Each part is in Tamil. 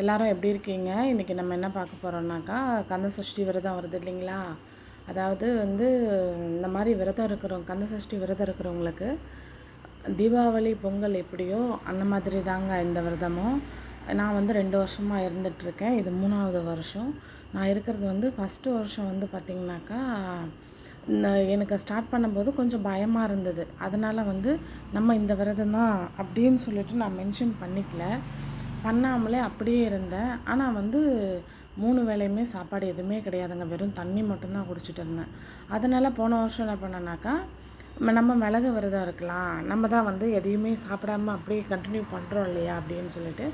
எல்லாரும் எப்படி இருக்கீங்க? இன்றைக்கி நம்ம என்ன பார்க்க போகிறோம்னாக்கா கந்த சஷ்டி விரதம் வருது இல்லைங்களா? அதாவது வந்து இந்த மாதிரி விரதம் இருக்கிறவங்க கந்த சஷ்டி விரதம் இருக்கிறவங்களுக்கு தீபாவளி பொங்கல் எப்படியோ அந்த மாதிரி தாங்க இந்த விரதமும். நான் வந்து ரெண்டு வருஷமாக இருந்துகிட்ருக்கேன் இது மூணாவது வருஷம். நான் இருக்கிறது வந்து ஃபஸ்ட்டு வருஷம் வந்து பார்த்திங்கனாக்கா இந்த எனக்கு ஸ்டார்ட் பண்ணும்போது கொஞ்சம் பயமாக இருந்தது. அதனால் வந்து நம்ம இந்த விரதம் தான் அப்படின்னு சொல்லிட்டு நான் மென்ஷன் பண்ணிக்கல. பண்ணாமலே அப்படியே இருந்தேன். ஆனால் வந்து மூணு வேளையுமே சாப்பாடு எதுவுமே கிடையாதுங்க. வெறும் தண்ணி மட்டும்தான் குடிச்சிட்டு இருந்தேன். அதனால் போன வருஷம் என்ன பண்ணேனாக்கா ம- நம்ம மிளகு விரதம் இருக்கலாம். நம்ம தான் வந்து எதையுமே சாப்பிடாம அப்படியே கண்டினியூ பண்ணுறோம் இல்லையா அப்படின்னு சொல்லிட்டு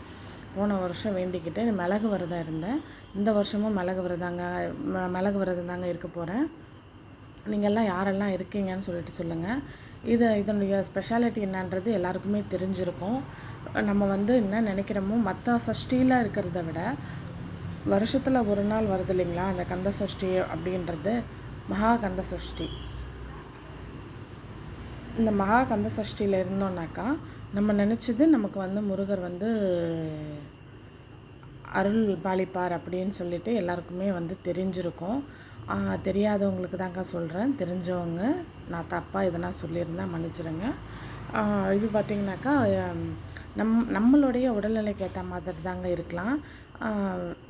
போன வருஷம் வேண்டிக்கிட்டு மிளகு விரதம் இருந்தேன். இந்த வருஷமும் மிளகு விரதாங்க ம- மிளகு விரதம் தாங்க இருக்க போகிறேன் நீங்கள்லாம் யாரெல்லாம் இருக்கீங்கன்னு சொல்லிட்டு சொல்லுங்கள் இது இதனுடைய ஸ்பெஷாலிட்டி என்னன்றது எல்லாருக்குமே தெரிஞ்சிருக்கும். நம்ம வந்து என்ன நினைக்கிறோமோ மற்ற சஷ்டியில் இருக்கிறத விட வருஷத்தில் ஒரு நாள் வருது இல்லைங்களா? அந்த கந்த சஷ்டி அப்படின்றது மகா கந்த சஷ்டி. இந்த மகா கந்த சஷ்டியில் இருந்தோம்னாக்கா நம்ம நினச்சது நமக்கு வந்து முருகர் வந்து அருள் பாலிப்பார் அப்படின்னு சொல்லிட்டு எல்லாருக்குமே வந்து தெரிஞ்சிருக்கும். தெரியாதவங்களுக்கு தாங்க சொல்கிறேன் தெரிஞ்சவங்க நான் தப்பாக எதனா சொல்லியிருந்தேன் மன்னிச்சிடுங்க இது பார்த்திங்கனாக்கா நம் நம்மளுடைய உடல்நிலைக்கு ஏற்ற மாதிரி தாங்க இருக்கலாம்.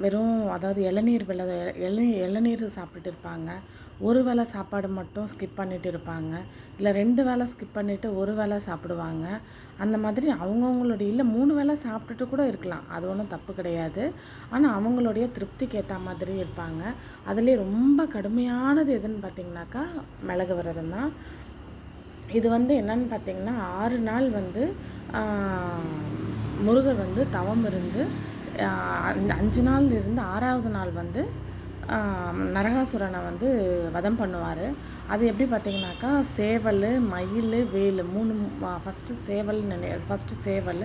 வெறும் அதாவது இளநீர் வெள்ள இளநீர் இளநீர் சாப்பிட்டுட்டு இருப்பாங்க. ஒரு வேளை சாப்பாடு மட்டும் ஸ்கிப் பண்ணிட்டு இருப்பாங்க. இல்லை ரெண்டு வேளை ஸ்கிப் பண்ணிவிட்டு ஒரு வேளை சாப்பிடுவாங்க. அந்த மாதிரி அவங்கவுங்களுடைய இல்லை மூணு வேளை சாப்பிட்டுட்டு கூட இருக்கலாம். அது ஒன்றும் தப்பு கிடையாது. ஆனால் அவங்களுடைய திருப்திக்கு ஏற்ற மாதிரி இருப்பாங்க. அதுலேயே ரொம்ப கடுமையானது எதுன்னு பார்த்தீங்கன்னாக்கா மிளகு விரதம் தான். இது வந்து என்னன்னு பார்த்தீங்கன்னா ஆறு நாள் வந்து முருகர் வந்து தவம் இருந்து அந்த அஞ்சு நாள் இருந்து ஆறாவது நாள் வந்து நரகாசுரனை வந்து வதம் பண்ணுவார். அது எப்படி பார்த்தீங்கன்னாக்கா சேவல் மயில் வேல் மூணு ஃபஸ்ட்டு சேவல் நினை ஃபஸ்ட்டு சேவல்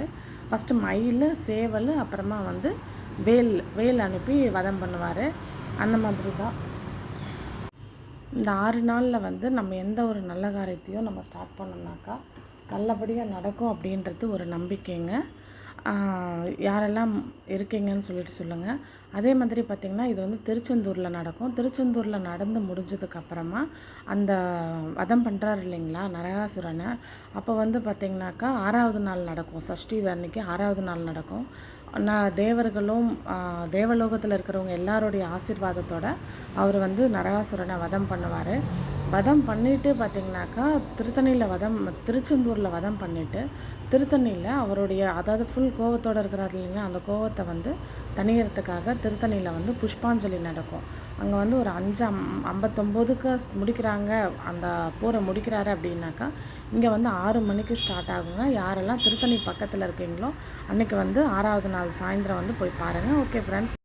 ஃபஸ்ட்டு மயில் சேவல் அப்புறமா வந்து வேல் வேல் அனுப்பி வதம் பண்ணுவார். அந்த மாதிரி தான் இந்த ஆறு நாளில் வந்து நம்ம எந்த ஒரு நல்ல காரியத்தையும் நம்ம ஸ்டார்ட் பண்ணோம்னாக்கா நல்லபடியாக நடக்கும் அப்படின்றது ஒரு நம்பிக்கைங்க. யாரெல்லாம் இருக்கீங்கன்னு சொல்லிட்டு சொல்லுங்கள் அதே மாதிரி பார்த்திங்கன்னா இது வந்து திருச்செந்தூரில் நடக்கும். திருச்செந்தூரில் நடந்து முடிஞ்சதுக்கப்புறமா அந்த வதம் பண்ணுறாரு இல்லைங்களா நரகாசுரனை. அப்போ வந்து பார்த்திங்கனாக்கா ஆறாவது நாள் நடக்கும். சஷ்டி அன்னைக்கு ஆறாவது நாள் நடக்கும். நான் தேவர்களும் தேவலோகத்தில் இருக்கிறவங்க எல்லாருடைய ஆசிர்வாதத்தோடு அவர் வந்து நரகாசுரனை வதம் பண்ணுவார். வதம் பண்ணிட்டு பார்த்தீங்கன்னாக்கா திருத்தணியில் வதம் திருச்செந்தூரில் வதம் பண்ணிட்டு திருத்தணியில் அவருடைய அதாவது ஃபுல் கோவத்தோடு இருக்கிறார் இல்லைங்களா அந்த கோவத்தை வந்து தணிகிறதுக்காக திருத்தணியில் வந்து புஷ்பாஞ்சலி நடக்கும். அங்கே வந்து ஒரு அஞ்சு அம் ஐம்பத்தொம்போதுக்கு முடிக்கிறாங்க அந்த போரை முடிக்கிறாரு அப்படின்னாக்கா இங்கே வந்து ஆறு மணிக்கு ஸ்டார்ட் ஆகுங்க. யாரெல்லாம் திருத்தணி பக்கத்தில் இருக்கீங்களோ அன்றைக்கி வந்து ஆறாவது நாள் சாயந்தரம் வந்து போய் பாருங்கள் ஓகே ஃப்ரெண்ட்ஸ்